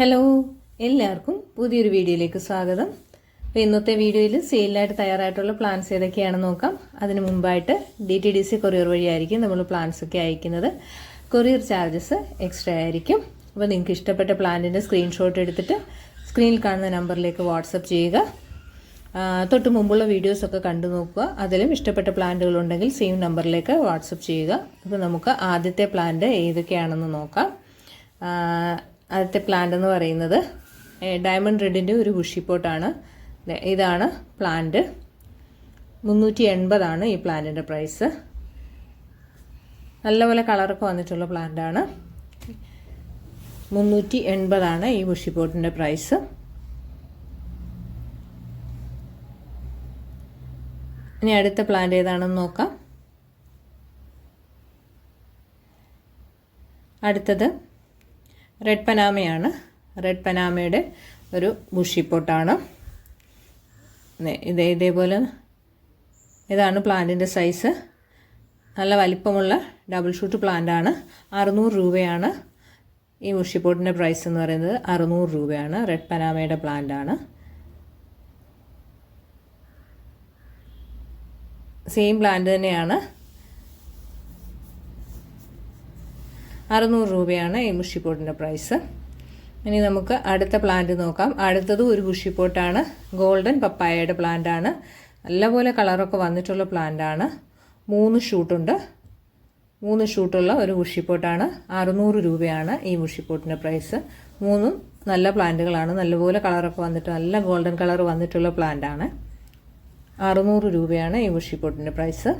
Hello എല്ലാവർക്കും പുതിയൊരു വീഡിയോയിലേക്ക് സ്വാഗതം. അപ്പോൾ ഇന്നത്തെ വീഡിയോയിൽ സെയിലിനായിട്ട് തയ്യാറായിട്ടുള്ള പ്ലാൻസ് ഏതൊക്കെയാണെന്ന് നോക്കാം. അതിന് മുമ്പായിട്ട് D T D C courier വഴിയായിരിക്കും നമ്മൾ പ്ലാൻസ് ഒക്കെ അയക്കുന്നത്. കൊറിയർ ചാർജസ് എക്സ്ട്രാ ആയിരിക്കും. അപ്പോൾ നിങ്ങൾക്ക് ഇഷ്ടപ്പെട്ട പ്ലാന്റിന്റെ സ്ക്രീൻഷോട്ട് എടുത്തിട്ട് സ്ക്രീനിൽ കാണുന്ന നമ്പറിലേക്ക് വാട്സപ്പ് ചെയ്യുക. തൊട്ട് മുമ്പുള്ള വീഡിയോസൊക്കെ കണ്ടു നോക്കുക. അതിലും ഇഷ്ടപ്പെട്ട പ്ലാന്റുകളുണ്ടെങ്കിൽ സെയിം നമ്പറിലേക്ക് വാട്സപ്പ് ചെയ്യുക. അപ്പോൾ നമുക്ക് ആദ്യത്തെ പ്ലാന്റ് ഏതൊക്കെയാണെന്ന് നോക്കാം. ആദ്യത്തെ പ്ലാന്റ് എന്ന് പറയുന്നത് ഡയമണ്ട് റെഡിന്റെ ഒരു ബുഷി പോട്ടാണ് ഇതാണ് പ്ലാന്റ് മുന്നൂറ്റി എൺപതാണ് ഈ പ്ലാന്റിന്റെ പ്രൈസ് നല്ലപോലെ കളറൊക്കെ വന്നിട്ടുള്ള പ്ലാന്റാണ് മുന്നൂറ്റി എൺപതാണ് ഈ ബുഷിപ്പോട്ടിന്റെ പ്രൈസ് ഇനി അടുത്ത പ്ലാന്റ് ഏതാണെന്ന് നോക്കാം. അടുത്തത് റെഡ് പനാമയാണ് റെഡ് പനാമയുടെ ഒരു ബുഷിപ്പോട്ടാണ് ഇതേ ഇതേപോലെ ഇതാണ് പ്ലാന്റിന്റെ സൈസ്. നല്ല വലിപ്പമുള്ള ഡബിൾ ഷൂട്ട് പ്ലാന്റാണ്. അറുന്നൂറ് രൂപയാണ് ഈ മുഷിപ്പോട്ടിന്റെ പ്രൈസ് എന്ന് പറയുന്നത്. അറുന്നൂറ് രൂപയാണ് റെഡ് പനാമയുടെ പ്ലാന്റാണ്. സെയിം പ്ലാന്റ് തന്നെയാണ്. അറുന്നൂറ് രൂപയാണ് ഈ മുഷിപ്പോട്ടിന്റെ പ്രൈസ്. ഇനി നമുക്ക് അടുത്ത പ്ലാന്റ് നോക്കാം. അടുത്തതും ഒരു മുഷിപ്പോട്ടാണ്. ഗോൾഡൻ പപ്പായയുടെ പ്ലാന്റാണ് നല്ലപോലെ കളറൊക്കെ വന്നിട്ടുള്ള പ്ലാന്റാണ് മൂന്ന് ഷൂട്ടുണ്ട് മൂന്ന് ഷൂട്ടുള്ള ഒരു ബുഷിപ്പോട്ടാണ് അറുന്നൂറ് രൂപയാണ് ഈ ബുഷിപ്പോട്ടിന്റെ പ്രൈസ് മൂന്നും നല്ല പ്ലാന്റുകളാണ് നല്ലപോലെ കളറൊക്കെ വന്നിട്ട് നല്ല ഗോൾഡൻ കളർ വന്നിട്ടുള്ള പ്ലാന്റാണ് അറുന്നൂറ് രൂപയാണ് ഈ ബുഷിപ്പോട്ടിന്റെ പ്രൈസ്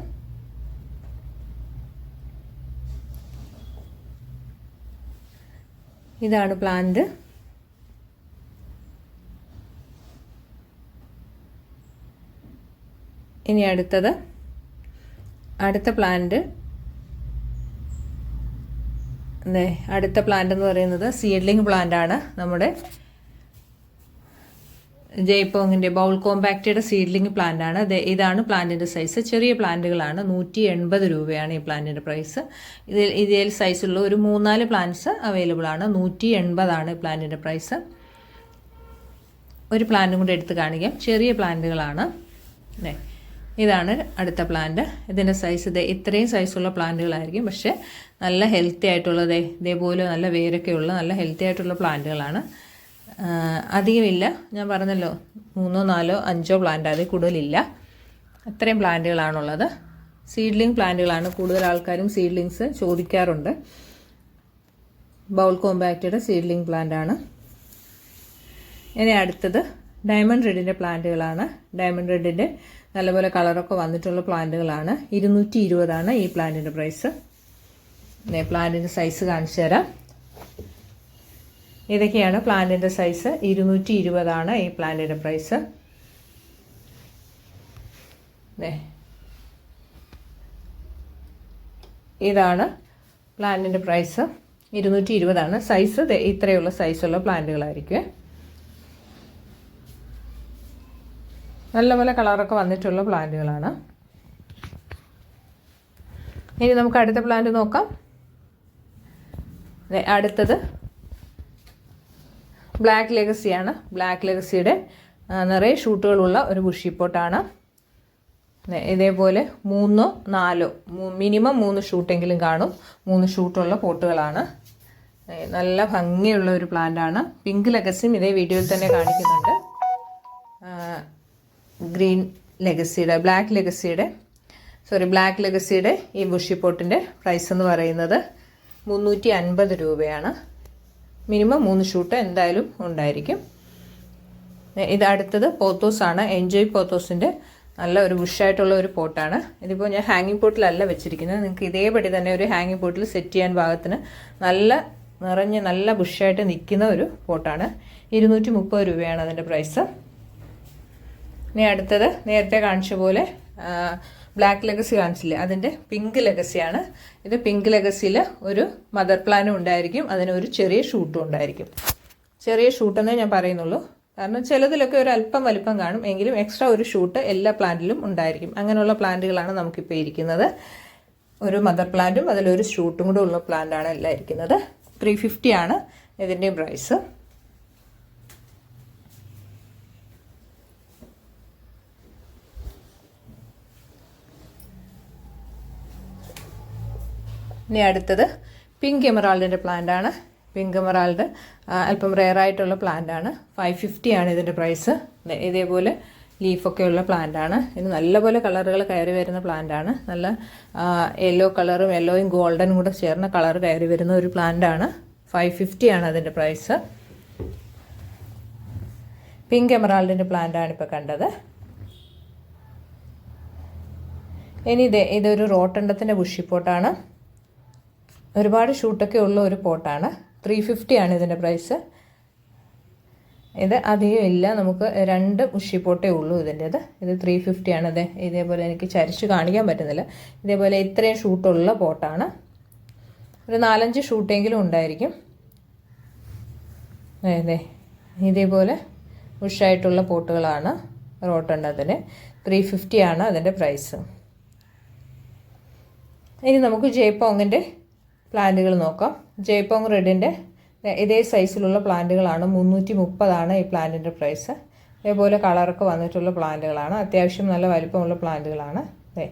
ഇതാണ് പ്ലാന്റ് ഇനി അടുത്തത് അടുത്ത പ്ലാന്റ് അടുത്ത പ്ലാന്റ് എന്ന് പറയുന്നത് സീഡ്ലിംഗ് പ്ലാന്റ് ആണ് നമ്മുടെ ജയ്പോങ്ങിന്റെ ബൗൾ കോമ്പാക്റ്റയുടെ സീഡ്ലിംഗ് പ്ലാന്റ് ആണ്. ഇതാണ് പ്ലാന്റിന്റെ സൈസ് ചെറിയ പ്ലാന്റുകളാണ് നൂറ്റി എൺപത് രൂപയാണ് ഈ പ്ലാന്റിന്റെ പ്രൈസ് ഇതിൽ ഇതേ സൈസുള്ള ഒരു മൂന്നാൽ പ്ലാന്റ്സ് അവൈലബിൾ ആണ്. നൂറ്റി എൺപതാണ് പ്ലാന്റിന്റെ പ്രൈസ് ഒരു പ്ലാന്റും കൂടെ എടുത്ത് കാണിക്കാം. ചെറിയ പ്ലാന്റുകളാണ് അല്ലേ ഇതാണ് അടുത്ത പ്ലാന്റ് ഇതിന്റെ സൈസ് ഇതേ ഇത്രയും സൈസുള്ള പ്ലാന്റുകളായിരിക്കും പക്ഷേ നല്ല ഹെൽത്തി ആയിട്ടുള്ളതേ ഇതേപോലെ നല്ല വേരൊക്കെയുള്ള നല്ല ഹെൽത്തി ആയിട്ടുള്ള പ്ലാന്റുകളാണ് അധികമില്ല. ഞാൻ പറഞ്ഞല്ലോ മൂന്നോ നാലോ അഞ്ചോ പ്ലാന്റ് അതിൽ കൂടുതലില്ല. അത്രയും പ്ലാന്റുകളാണുള്ളത്. സീഡ്ലിംഗ് പ്ലാന്റുകളാണ് കൂടുതൽ ആൾക്കാരും സീഡ്ലിങ്സ് ചോദിക്കാറുണ്ട്. ബൗൾ കോമ്പാക്റ്റയുടെ സീഡ്ലിംഗ് പ്ലാന്റ് ആണ്. ഇനി അടുത്തത് ഡയമണ്ട് റെഡിന്റെ പ്ലാന്റുകളാണ് ഡയമണ്ട് റെഡിന്റെ നല്ലപോലെ കളറൊക്കെ വന്നിട്ടുള്ള പ്ലാന്റുകളാണ് ഇരുന്നൂറ്റി ഇരുപതാണ് ഈ പ്ലാന്റിന്റെ പ്രൈസ് പ്ലാന്റിന്റെ സൈസ് കാണിച്ചു തരാം. ഇതൊക്കെയാണ് പ്ലാന്റിന്റെ സൈസ് ഇരുന്നൂറ്റി ഇരുപതാണ് ഈ പ്ലാന്റിന്റെ പ്രൈസ്. ഇതാണ് പ്ലാന്റിന്റെ പ്രൈസ് ഇരുന്നൂറ്റി ഇരുപതാണ് സൈസ് ഇത്രയുള്ള സൈസുള്ള പ്ലാന്റുകളായിരിക്കും നല്ലപോലെ കളറൊക്കെ വന്നിട്ടുള്ള പ്ലാന്റുകളാണ്. ഇനി നമുക്ക് അടുത്ത പ്ലാന്റ് നോക്കാം. അടുത്തത് ബ്ലാക്ക് ലെഗസിയാണ് ബ്ലാക്ക് ലെഗസിയുടെ നിറയെ ഷൂട്ടുകളുള്ള ഒരു ബുഷിപ്പോട്ടാണ്. പോട്ടാണ് ഇതേപോലെ മൂന്നോ നാലോ മിനിമം മൂന്ന് ഷൂട്ടെങ്കിലും കാണും. മൂന്ന് ഷൂട്ടുള്ള പോട്ടുകളാണ്. നല്ല ഭംഗിയുള്ള ഒരു പ്ലാന്റാണ്. പിങ്ക് ലെഗസിയും ഇതേ വീഡിയോയിൽ തന്നെ കാണിക്കുന്നുണ്ട്. ഗ്രീൻ ലെഗസിയുടെ ബ്ലാക്ക് ലെഗസിയുടെ സോറി ബ്ലാക്ക് ലെഗസിയുടെ ഈ ബുഷിപ്പോട്ടിന്റെ പ്രൈസ് എന്ന് പറയുന്നത് മുന്നൂറ്റി അൻപത് രൂപയാണ്. മിനിമം മൂന്ന് ഷൂട്ട് എന്തായാലും ഉണ്ടായിരിക്കും. ഇത് അടുത്തത് പോത്തോസ് ആണ്. എൻജോയ് പോത്തോസിന്റെ നല്ല ഒരു ബുഷായിട്ടുള്ള ഒരു പോട്ടാണ്. ഇതിപ്പോൾ ഞാൻ ഹാങ്ങിങ് പോട്ടിലല്ല വെച്ചിരിക്കുന്നത്. നിങ്ങൾക്ക് ഇതേപടി തന്നെ ഒരു ഹാങ്ങിങ് പോട്ടിൽ സെറ്റ് ചെയ്യാൻ ഭാഗത്തിന് നല്ല നിറഞ്ഞ് നല്ല ബുഷായിട്ട് നിൽക്കുന്ന ഒരു പോട്ടാണ്. ഇരുന്നൂറ്റി മുപ്പത് രൂപയാണ് അതിന്റെ പ്രൈസ് ഇനി അടുത്തത് നേരത്തെ കാണിച്ച പോലെ ബ്ലാക്ക് ലെഗസി കാണിച്ചില്ലേ? അതിന്റെ പിങ്ക് ലെഗസിയാണ് ഇത് പിങ്ക് ലെഗസിയിൽ ഒരു മദർ പ്ലാനും ഉണ്ടായിരിക്കും. അതിന് ഒരു ചെറിയ ഷൂട്ടും ഉണ്ടായിരിക്കും. ചെറിയ ഷൂട്ടെന്നേ ഞാൻ പറയുന്നുള്ളൂ. കാരണം ചിലതിലൊക്കെ ഒരു അല്പം വലിപ്പം കാണും. എങ്കിലും എക്സ്ട്രാ ഒരു ഷൂട്ട് എല്ലാ പ്ലാന്റിലും ഉണ്ടായിരിക്കും. അങ്ങനെയുള്ള പ്ലാന്റുകളാണ് നമുക്കിപ്പോൾ ഇരിക്കുന്നത്. ഒരു മദർ പ്ലാന്റും അതിലൊരു ഷൂട്ടും കൂടെ ഉള്ള പ്ലാന്റാണ് എല്ലാം ഇരിക്കുന്നത്. ത്രീ ഫിഫ്റ്റി ആണ് ഇതിന്റെയും പ്രൈസ് ഇനി അടുത്തത് പിങ്ക് എമറാൾഡിന്റെ പ്ലാന്റ് ആണ്. പിങ്ക് എമറാൾഡ് അല്പം റെയർ ആയിട്ടുള്ള പ്ലാന്റ് ആണ്. ഫൈവ് ഫിഫ്റ്റി ആണ് ഇതിന്റെ പ്രൈസ് ഇതേപോലെ ലീഫൊക്കെ ഉള്ള പ്ലാന്റ് ആണ്. ഇത് നല്ലപോലെ കളറുകൾ കയറി വരുന്ന പ്ലാന്റ് ആണ്. നല്ല യെല്ലോ കളറും യെല്ലോയും ഗോൾഡനും കൂടെ ചേർന്ന കളർ കയറി വരുന്ന ഒരു പ്ലാന്റ് ആണ്. ഫൈവ് ഫിഫ്റ്റി ആണ് അതിന്റെ പ്രൈസ് പിങ്ക് എമറാൾഡിന്റെ പ്ലാന്റ് ആണ് ഇപ്പോൾ കണ്ടത്. ഇനി ഇത് ഇതൊരു റോട്ടണ്ടത്തിന്റെ ബുഷിപ്പോട്ടാണ് ഒരുപാട് ഷൂട്ടൊക്കെ ഉള്ള ഒരു പോട്ടാണ്. ത്രീ ഫിഫ്റ്റി ആണ് ഇതിന്റെ പ്രൈസ് ഇത് അധികം ഇല്ല. നമുക്ക് രണ്ട് മുഷിപ്പോട്ടേ ഉള്ളൂ ഇതിന്റേത് ഇത് ത്രീ ഫിഫ്റ്റി ആണ്. അതെ ഇതേപോലെ എനിക്ക് ചരിച്ച് കാണിക്കാൻ പറ്റുന്നില്ല. ഇതേപോലെ ഇത്രയും ഷൂട്ടുള്ള പോട്ടാണ്. ഒരു നാലഞ്ച് ഷൂട്ടെങ്കിലും ഉണ്ടായിരിക്കും. അതെ ഇതേപോലെ ഉഷായിട്ടുള്ള പോട്ടുകളാണ് റോട്ടണ്ടതിന്. ത്രീ ഫിഫ്റ്റി ആണ് അതിന്റെ പ്രൈസ് ഇനി നമുക്ക് ജയ്പോങ്ങിന്റെ പ്ലാന്റുകൾ നോക്കാം. ജയ്പോങ് റെഡിന്റെ ഇതേ സൈസിലുള്ള പ്ലാന്റുകളാണ്. മുന്നൂറ്റി മുപ്പതാണ് ഈ പ്ലാന്റിന്റെ പ്രൈസ്. അതേപോലെ കളറൊക്കെ വന്നിട്ടുള്ള പ്ലാന്റുകളാണ്. അത്യാവശ്യം നല്ല വലിപ്പമുള്ള പ്ലാന്റുകളാണ്. അതെ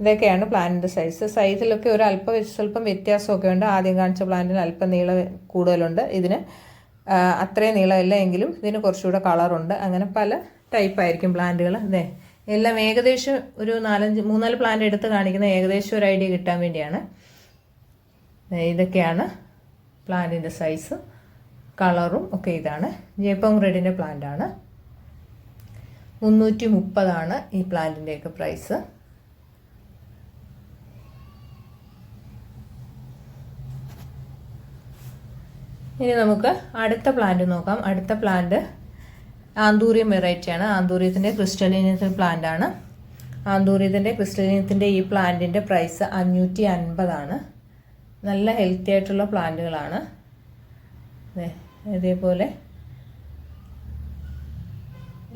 ഇതൊക്കെയാണ് പ്ലാന്റിന്റെ സൈസ്. സൈസിലൊക്കെ ഒരു അല്പം സ്വല്പം വ്യത്യാസമൊക്കെ ഉണ്ട്. ആദ്യം കാണിച്ച പ്ലാന്റിന് അല്പം നീളം കൂടുതലുണ്ട്. ഇതിന് അത്രയും നീളമില്ല എങ്കിലും ഇതിന് കുറച്ചുകൂടെ കളറുണ്ട്. അങ്ങനെ പല ടൈപ്പായിരിക്കും പ്ലാന്റുകൾ അതെ എല്ലാം ഏകദേശം ഒരു നാലഞ്ച് മൂന്നാൽ പ്ലാന്റ് എടുത്ത് കാണിക്കുന്ന ഏകദേശം ഒരു ഐഡിയ കിട്ടാൻ വേണ്ടിയാണ്. ഇതൊക്കെയാണ് പ്ലാന്റിന്റെ സൈസ് കളറും ഒക്കെ ഇതാണ്. ജേപ്പോങ് റെഡിന്റെ പ്ലാന്റ് ആണ്. മുന്നൂറ്റി മുപ്പതാണ് ഈ പ്ലാന്റിന്റെയൊക്കെ പ്രൈസ്. ഇനി നമുക്ക് അടുത്ത പ്ലാന്റ് നോക്കാം. അടുത്ത പ്ലാന്റ് ആന്തൂറിയം വെറൈറ്റിയാണ് ആന്തൂറിയത്തിന്റെ ക്രിസ്റ്റലീനത്തിൽ പ്ലാന്റ് ആണ്. ആന്തൂറിയത്തിന്റെ ക്രിസ്റ്റലിനത്തിന്റെ ഈ പ്ലാന്റിന്റെ പ്രൈസ് അഞ്ഞൂറ്റി അൻപതാണ് നല്ല ഹെൽത്തി ആയിട്ടുള്ള പ്ലാന്റുകളാണ്. ഇതേപോലെ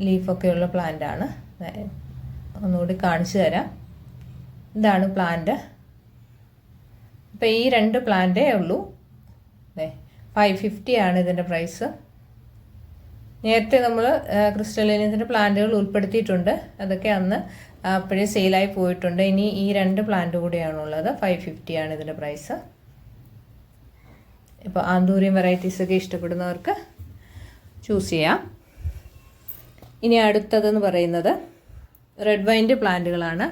ലീഫൊക്കെയുള്ള പ്ലാന്റാണ് ഒന്നുകൂടി കാണിച്ചു തരാം. ഇതാണ് പ്ലാന്റ് അപ്പോൾ ഈ രണ്ട് പ്ലാന്റേ ഉള്ളൂ. ഫൈവ് ഫിഫ്റ്റി ആണ് ഇതിന്റെ പ്രൈസ് നേരത്തെ നമ്മൾ ക്രിസ്റ്റലിനത്തിന്റെ പ്ലാന്റുകൾ ഉൾപ്പെടുത്തിയിട്ടുണ്ട്. അതൊക്കെ അന്ന് അപ്പോഴേ സെയിലായി പോയിട്ടുണ്ട്. ഇനി ഈ രണ്ട് പ്ലാന്റ് കൂടിയാണുള്ളത്. ഫൈവ് ഫിഫ്റ്റി ആണ് ഇതിന്റെ പ്രൈസ് ഇപ്പോൾ ആന്തൂരിയം വെറൈറ്റീസൊക്കെ ഇഷ്ടപ്പെടുന്നവർക്ക് ചൂസ് ചെയ്യാം. ഇനി അടുത്തതെന്ന് പറയുന്നത് റെഡ് വൈന്റെ പ്ലാന്റുകളാണ്.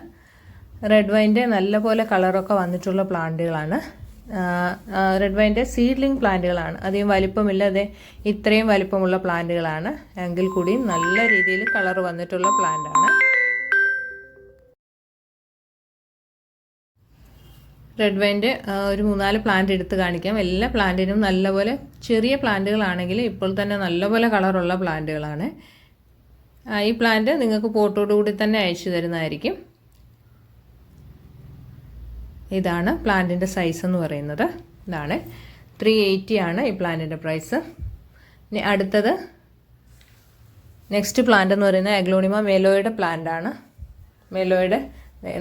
റെഡ് വൈന്റെ നല്ലപോലെ കളറൊക്കെ വന്നിട്ടുള്ള പ്ലാന്റുകളാണ്. Red വൈന്റെ seedling പ്ലാന്റുകളാണ്. അധികം വലിപ്പമില്ലാതെ ഇത്രയും വലിപ്പമുള്ള പ്ലാന്റുകളാണ്. എങ്കിൽ കൂടിയും നല്ല രീതിയിൽ കളർ വന്നിട്ടുള്ള പ്ലാന്റാണ്. റെഡ് വൈന്റെ ഒരു മൂന്നാൽ പ്ലാന്റ് എടുത്ത് കാണിക്കാം. എല്ലാ പ്ലാന്റിനും നല്ലപോലെ ചെറിയ പ്ലാന്റുകളാണെങ്കിൽ ഇപ്പോൾ തന്നെ നല്ലപോലെ കളറുള്ള പ്ലാന്റുകളാണ് ഈ പ്ലാന്റ് നിങ്ങൾക്ക് പോട്ടോടുകൂടി തന്നെ അയച്ചു തരുന്നതായിരിക്കും. ഇതാണ് പ്ലാന്റിന്റെ സൈസ് എന്ന് പറയുന്നത്. ഇതാണ് ത്രീ എയ്റ്റി ആണ് ഈ പ്ലാന്റിന്റെ പ്രൈസ് ഇനി അടുത്തത് നെക്സ്റ്റ് പ്ലാന്റ് എന്ന് പറയുന്നത് അഗ്ലോണിമ മെലോയുടെ പ്ലാന്റ് ആണ്. മെലോയുടെ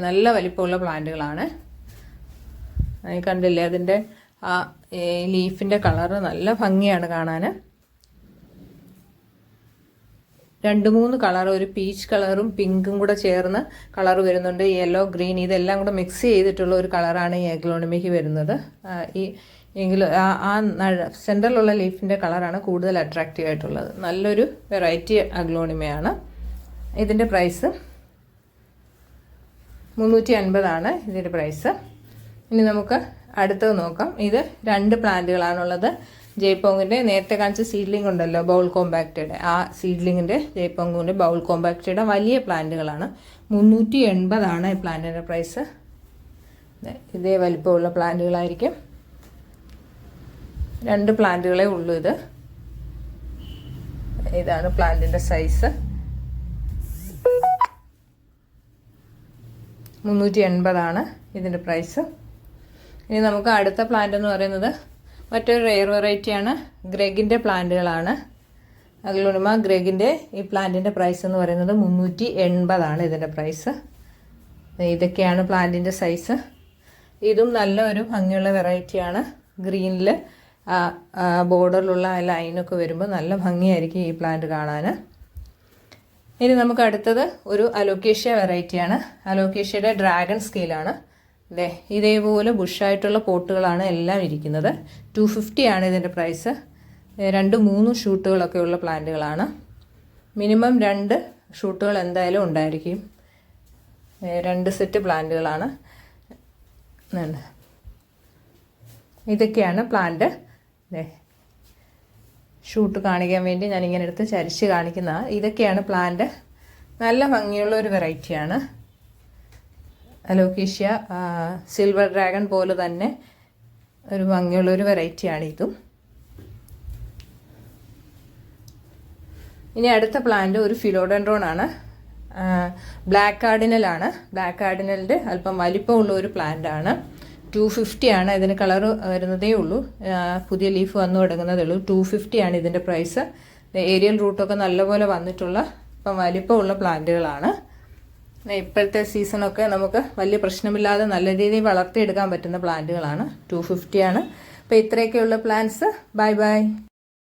നല്ല വലിപ്പമുള്ള പ്ലാന്റുകളാണ് കണ്ടില്ലേ? അതിന്റെ ആ ലീഫിന്റെ കളറ് നല്ല ഭംഗിയാണ് കാണാൻ രണ്ട് മൂന്ന് കളർ ഒരു പീച്ച് കളറും പിങ്കും കൂടെ ചേർന്ന് കളർ വരുന്നുണ്ട്. യെല്ലോ ഗ്രീൻ ഇതെല്ലാം കൂടെ മിക്സ് ചെയ്തിട്ടുള്ള ഒരു കളറാണ് ഈ എഗ്ലോണിമിക്ക് വരുന്നത്. ഈ എങ്കിലും ആ സെന്ററിലുള്ള ലീഫിന്റെ കളറാണ് കൂടുതൽ അട്രാക്റ്റീവ് ആയിട്ടുള്ളത്. നല്ലൊരു വെറൈറ്റി അഗ്ലോണിമയാണ്. ഇതിന്റെ പ്രൈസ് മുന്നൂറ്റി അൻപതാണ് ഇതിന്റെ പ്രൈസ്. ഇനി നമുക്ക് അടുത്തത് നോക്കാം. ഇത് രണ്ട് പ്ലാന്റുകളാണുള്ളത്. ജയ്പോങ്ങിന്റെ നേരത്തെ കാണിച്ച സീഡ്ലിംഗ് ഉണ്ടല്ലോ ബൗൾ കോമ്പാക്റ്റയുടെ ആ സീഡ്ലിങ്ങിന്റെ ജയ്പോങ്ങിന്റെ ബൗൾ കോമ്പാക്റ്റയുടെ വലിയ പ്ലാന്റുകളാണ്. മുന്നൂറ്റി എൺപതാണ് ഈ പ്ലാന്റിന്റെ പ്രൈസ് ഇതേ വലിപ്പമുള്ള പ്ലാന്റുകളായിരിക്കും. രണ്ട് പ്ലാന്റുകളേ ഉള്ളൂ ഇത്. ഇതാണ് പ്ലാന്റിന്റെ സൈസ് മുന്നൂറ്റി എൺപതാണ് ഇതിന്റെ പ്രൈസ് ഇനി നമുക്ക് അടുത്ത പ്ലാന്റ് എന്ന് പറയുന്നത് മറ്റൊരു റെയർ വെറൈറ്റിയാണ് ഗ്രെഗിന്റെ പ്ലാന്റുകളാണ്. അഗ്ലോണിമ ഗ്രെഗിന്റെ ഈ പ്ലാന്റിന്റെ പ്രൈസ് എന്ന് പറയുന്നത് മുന്നൂറ്റി എൺപതാണ് ഇതിന്റെ പ്രൈസ് ഇതൊക്കെയാണ് പ്ലാന്റിന്റെ സൈസ് ഇതും നല്ല ഒരു ഭംഗിയുള്ള വെറൈറ്റിയാണ് ഗ്രീനിൽ ബോർഡറിലുള്ള ലൈനൊക്കെ വരുമ്പോൾ നല്ല ഭംഗിയായിരിക്കും ഈ പ്ലാന്റ് കാണാൻ ഇനി നമുക്ക് അടുത്തത് ഒരു അലോക്കേഷ്യ വെറൈറ്റിയാണ് അലോക്കേഷ്യയുടെ ഡ്രാഗൺ സ്കെയിലാണ് അല്ലേ ഇതേപോലെ ബുഷായിട്ടുള്ള പോട്ടുകളാണ് എല്ലാം ഇരിക്കുന്നത്. ടു ഫിഫ്റ്റി ആണ് ഇതിന്റെ പ്രൈസ് രണ്ട് മൂന്ന് ഷൂട്ടുകളൊക്കെ ഉള്ള പ്ലാന്റുകളാണ്. മിനിമം രണ്ട് ഷൂട്ടുകൾ എന്തായാലും ഉണ്ടായിരിക്കും. രണ്ട് സെറ്റ് പ്ലാന്റുകളാണ്. ഇതൊക്കെയാണ് പ്ലാന്റ്. ദേ ഷൂട്ട് കാണിക്കാൻ വേണ്ടി ഞാനിങ്ങനെ എടുത്ത് ചരിച്ച് കാണിക്കുന്ന ഇതൊക്കെയാണ് പ്ലാന്റ്. നല്ല ഭംഗിയുള്ള ഒരു വെറൈറ്റിയാണ് അലോക്കീഷ്യ സിൽവർ ഡ്രാഗൺ പോലെ തന്നെ ഒരു ഭംഗിയുള്ളൊരു വെറൈറ്റിയാണ് ഇതും ഇനി അടുത്ത പ്ലാന്റ് ഒരു ഫിലോഡൻഡ്രോൺ ആണ്. ബ്ലാക്ക് കാർഡിനലാണ് ബ്ലാക്ക് കാർഡിനലിന്റെ അല്പം വലിപ്പമുള്ള ഒരു പ്ലാന്റ് ആണ്. ടു ഫിഫ്റ്റി ആണ് ഇതിന് കളർ വരുന്നതേ ഉള്ളൂ. പുതിയ ലീഫ് വന്നു തുടങ്ങുന്നതേ ഉള്ളൂ. ടു ഫിഫ്റ്റി ആണ് ഇതിന്റെ പ്രൈസ് ഏരിയൽ റൂട്ടൊക്കെ നല്ലപോലെ വന്നിട്ടുള്ള ഇപ്പം വലിപ്പമുള്ള പ്ലാന്റുകളാണ് ഇപ്പോഴത്തെ സീസണൊക്കെ നമുക്ക് വലിയ പ്രശ്നമില്ലാതെ നല്ല രീതിയിൽ വളർത്തിയെടുക്കാൻ പറ്റുന്ന പ്ലാന്റുകളാണ് ടു ഫിഫ്റ്റിയാണ് അപ്പോൾ ഇത്രയൊക്കെയുള്ള പ്ലാന്റ്സ് ബൈ ബൈ